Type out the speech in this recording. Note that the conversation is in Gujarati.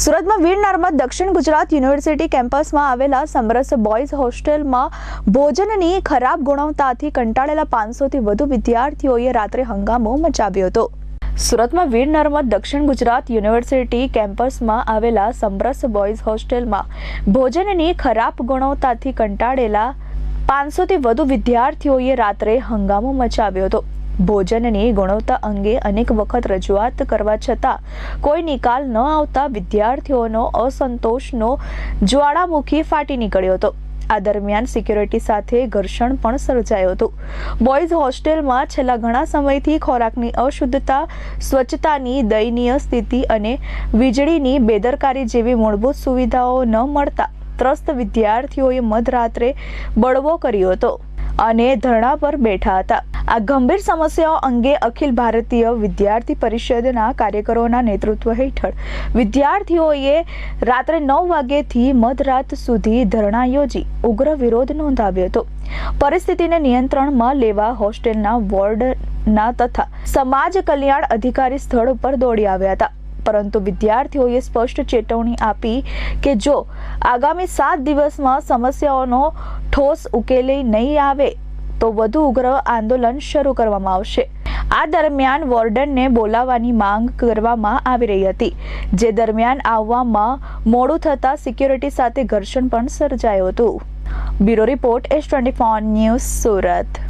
સુરતમાં વીર નર્મદ દક્ષિણ ગુજરાત યુનિવર્સિટી કેમ્પસમાં આવેલા સમરસ બોયઝ હોસ્ટેલમાં ભોજનની ખરાબ ગુણવત્તાથી કંટાળેલા પાંચસોથી વધુ વિદ્યાર્થીઓએ રાત્રે હંગામો મચાવ્યો હતો. સુરતમાં વીર નર્મદ દક્ષિણ ગુજરાત યુનિવર્સિટી કેમ્પસમાં આવેલા સમરસ બોયઝ હોસ્ટેલમાં ભોજનની ખરાબ ગુણવત્તાથી કંટાળેલા પાંચસોથી વધુ વિદ્યાર્થીઓએ રાત્રે હંગામો મચાવ્યો હતો. ભોજનની ગુણવત્તા અંગે અનેક વખત રજૂઆત કરવા છતાં કોઈ નિકાલ ન આવતા વિદ્યાર્થીઓનો અસંતોષનો જ્વાળામુખી ફાટી નીકળ્યો હતો. આ દરમિયાન સિક્યોરિટી સાથે ઘર્ષણ પણ સર્જાયું હતું. બોયઝ હોસ્ટેલમાં છેલ્લા ઘણા સમયથી ખોરાકની અશુદ્ધતા, સ્વચ્છતાની દયનીય સ્થિતિ અને વીજળીની બેદરકારી જેવી મૂળભૂત સુવિધાઓ ન મળતા ત્રસ્ત વિદ્યાર્થીઓએ મધરાત્રે બળવો કર્યો હતો અને ધરણા પર બેઠા હતા. આ ગંભીર સમસ્યાઓ અંગે અખિલ ભારતીય વિદ્યાર્થી પરિષદના કાર્યકરોના નેતૃત્વ હેઠળ વિદ્યાર્થીઓએ રાત્રે નવ વાગ્યેથી મધરાત સુધી ધરણા યોજી ઉગ્ર વિરોધ નોંધાવ્યો હતો. પરિસ્થિતિને નિયંત્રણમાં લેવા હોસ્ટેલના વોર્ડના તથા સમાજ કલ્યાણ અધિકારી સ્થળ ઉપર દોડી આવ્યા હતા. પરંતુ વિદ્યાર્થીઓએ સ્પષ્ટ ચેતવણી આપી કે જો આગામી સાત દિવસમાં સમસ્યાઓનો ઠોસ ઉકેલી નહીં આવે તો વધુ ઉગ્ર આંદોલન શરૂ કરવામાં આવશે. આ દરમિયાન વોર્ડનને બોલાવવાની માંગ કરવામાં આવી રહી હતી, જે દરમિયાન આવવામાં મોડું થતાં સિક્યોરિટી સાથે ઘર્ષણ પણ સર્જાયું હતું. Bureau report S twenty news Surat.